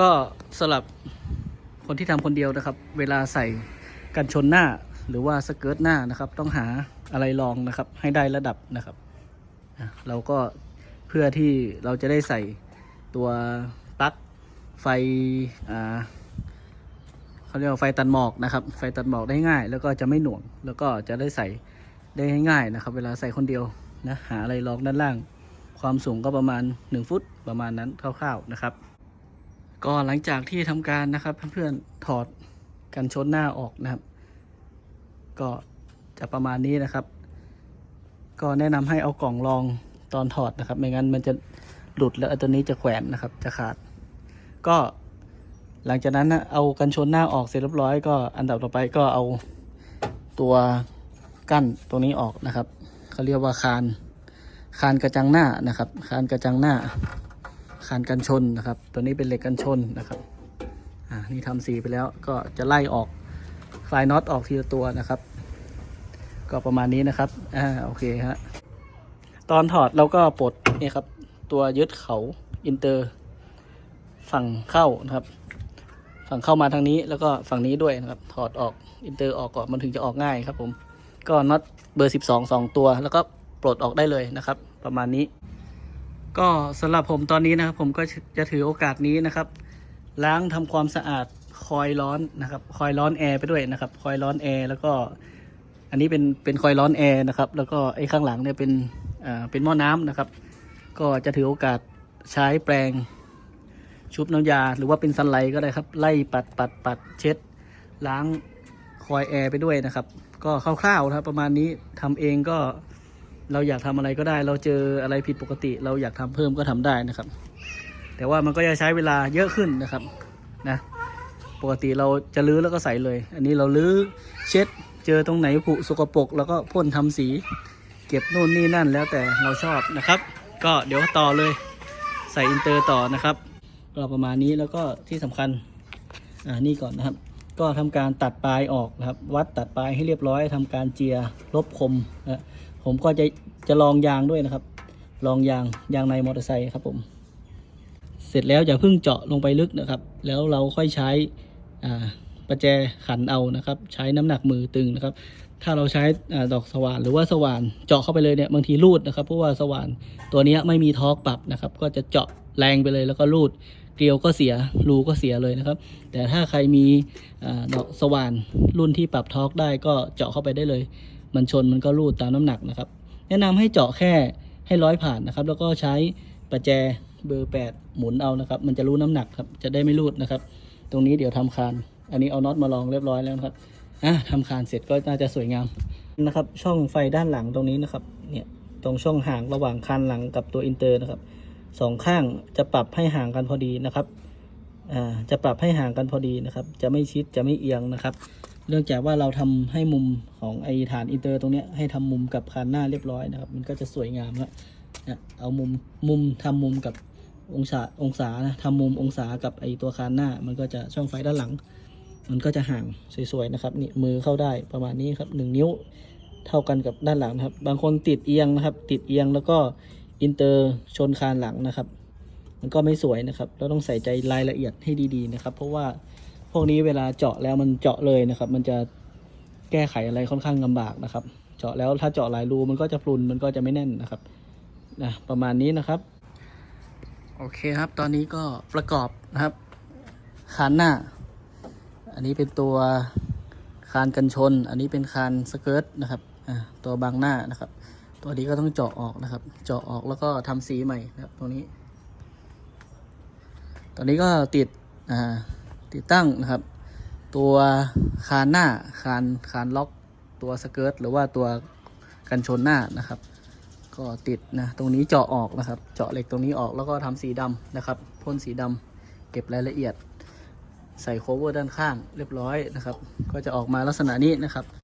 ก็สำหรับคนที่ทำคนเดียวนะครับ เวลาใส่กันชนหน้าหรือว่าสเกิร์ตหน้านะครับ ต้องหาอะไรรองนะครับ ให้ได้ระดับนะครับเราก็เพื่อที่เราจะได้ใส่ตัวปลั๊กไฟเขาเรียกว่าไฟตัดหมอกนะครับ ไฟตัดหมอกได้ง่าย แล้วก็จะไม่หน่วง แล้วก็จะได้ใส่ได้ง่ายๆนะครับ เวลาใส่คนเดียวนะหาอะไรรองด้านล่าง ความสูงก็ประมาณ 1 ฟุตประมาณนั้นคร่าวๆนะครับ ก็หลังจากที่ทำการนะครับเพื่อนๆถอดกันชนหน้าออกนะครับ ก็จะประมาณนี้นะครับ ก็แนะนำให้เอากล่องรองตอนถอดนะครับ ไม่งั้นมันจะหลุดแล้วตัวนี้จะแขวนนะครับ จะขาด ก็หลังจากนั้นนะเอากันชนหน้าออกเสร็จเรียบร้อยก็อันดับต่อไปก็เอาตัวกั้นตรงนี้ออกนะครับเขาเรียกว่าคาน คานกระจังหน้านะครับ คานกระจังหน้า คานกันชนนะครับ ตัวนี้เป็นเหล็กกันชนนะครับอ่านี่ทำสีไปแล้วก็จะไล่ออกคลายน็อตออกทีละตัวนะครับ ก็ประมาณนี้นะครับอ่าโอเคฮะตอนถอดเราก็ปลดนี่ครับ ตัวยึดเขาอินเตอร์ฝั่งเข้านะครับ ฝั่งเข้ามาทางนี้แล้วก็ฝั่งนี้ด้วยนะครับ ถอดออกอินเตอร์ออกก่อนมันถึงจะออกง่ายครับผมก็น็อตเบอร์ 12 2 ตัว แล้วก็ปลดออกได้เลยนะครับ ประมาณนี้ ก็สำหรับผมตอนนี้นะครับ ผมก็จะถือโอกาสนี้นะครับ ล้างทำความสะอาดคอยล์ร้อนนะครับ คอยล์ร้อนแอร์ไปด้วยนะครับ คอยล์ร้อนแอร์แล้วก็ อันนี้เป็นเป็นคอยล์ร้อนแอร์นะครับ แล้วก็ไอ้ข้างหลังเนี่ยเป็นอ่าเป็นหม้อน้ำนะครับ ก็จะถือโอกาสใช้แปรงชุบน้ำยา หรือว่าเป็นซันไลท์ก็ได้ครับ ไล่ปัดปัดปัดเช็ด ล้างคอยล์แอร์ไปด้วยนะครับ ก็คร่าวๆนะครับประมาณนี้ทำเองก็ เราอยากทำอะไรก็ได้ เราเจออะไรผิดปกติ เราอยากทำเพิ่มก็ทำได้นะครับ แต่ว่ามันก็จะใช้เวลาเยอะขึ้นนะครับนะปกติเราจะลื้อแล้วก็ใส่เลย อันนี้เราลื้อเช็ดเจอตรงไหนผุสกปรกแล้วก็พ่นทำสี เก็บนู่นนี่นั่นแล้วแต่เราชอบนะครับ ก็เดี๋ยวต่อเลยใส่อินเตอร์ต่อนะครับก็ประมาณนี้แล้วก็ที่สำคัญอ่านี่ก่อนนะครับ ก็ทำการตัดปลายออกนะครับ วัดตัดปลายให้เรียบร้อยทำการเจียลบคมนะ ผมก็จะจะลองยางด้วยนะครับ ลองยางยางในมอเตอร์ไซค์ครับผม เสร็จแล้วอย่าเพิ่งเจาะลงไปลึกนะครับ แล้วเราค่อยใช้อ่าประแจขันเอานะครับ ใช้น้ำหนักมือตึงนะครับ ถ้าเราใช้อดอกสว่านหรือว่าสว่านเจาะเข้าไปเลยเนี่ยบางทีรูดนะครับเพราะว่าสว่านตัวนี้ไม่มีทอกปรับนะครับ ก็จะเจาะแรงไปเลยแล้วก็รูดเกลียวก็เสียรูก็เสียเลยนะครับ แต่ถ้าใครมีอดอกสว่านรุ่นที่ปรับทอกได้ก็เจาะเข้าไปได้เลย มันชนมันก็รูดตามน้ำหนักนะครับ แนะนำให้เจาะแค่ให้ร้อยผ่านนะครับ แล้วก็ใช้ประแจเบอร์ 8 หมุนเอานะครับ มันจะรู้น้ำหนักครับ จะได้ไม่รูดนะครับ ตรงนี้เดี๋ยวทำคาน อันนี้เอาน็อตมาลองเรียบร้อยแล้วนะครับ อะทำคานเสร็จก็น่าจะสวยงามนะครับ ช่องไฟด้านหลังตรงนี้นะครับ เนี่ย ตรงช่องห่างระหว่างคานหลังกับตัวอินเตอร์นะครับสองข้างจะปรับให้ห่างกันพอดีนะครับ อ่า จะปรับให้ห่างกันพอดีนะครับ จะไม่ชิด จะไม่เอียงนะครับ เนื่องจากว่าเราทำให้มุมของไอฐานอินเตอร์ตรงนี้ให้ทำมุมกับคานหน้าเรียบร้อยนะครับ มันก็จะสวยงามแล้วนะเอามุมมุมทำมุมกับองศาองศานะทำมุมองศากับไอตัวคานหน้า มันก็จะช่องไฟด้านหลัง มันก็จะห่างสวยๆนะครับนี่มือเข้าได้ประมาณนี้ครับหนึ่งนิ้วเท่ากันกับด้านหลังนะครับ บางคนติดเอียงนะครับ ติดเอียงแล้วก็อินเตอร์ชนคานหลังนะครับ มันก็ไม่สวยนะครับ เราต้องใส่ใจรายละเอียดให้ดีๆนะครับ เพราะว่า พวกนี้เวลาเจาะแล้วมันเจาะเลยนะครับ มันจะแก้ไขอะไรค่อนข้างลำบากนะครับ เจาะแล้วถ้าเจาะหลายรูมันก็จะพรุนมันก็จะไม่แน่นนะครับนะประมาณนี้นะครับ โอเคครับ ตอนนี้ก็ประกอบนะครับคานหน้า อันนี้เป็นตัวคานกันชน อันนี้เป็นคานสเกิร์ตนะครับตัวบางหน้านะครับ ตัวนี้ก็ต้องเจาะออกนะครับ เจาะออกแล้วก็ทำสีใหม่นะครับตรงนี้ ตอนนี้ก็ติดอ่า ติดตั้งนะครับ ตัวคานหน้าคานคานล็อก ตัวสเกิร์ตหรือว่าตัวกันชนหน้านะครับ ก็ติดนะตรงนี้เจาะออกนะครับ เจาะเหล็กตรงนี้ออกแล้วก็ทำสีดำนะครับพ่นสีดำเก็บรายละเอียด ใส่โคเวอร์ด้านข้างเรียบร้อยนะครับ ก็จะออกมาลักษณะนี้นะครับ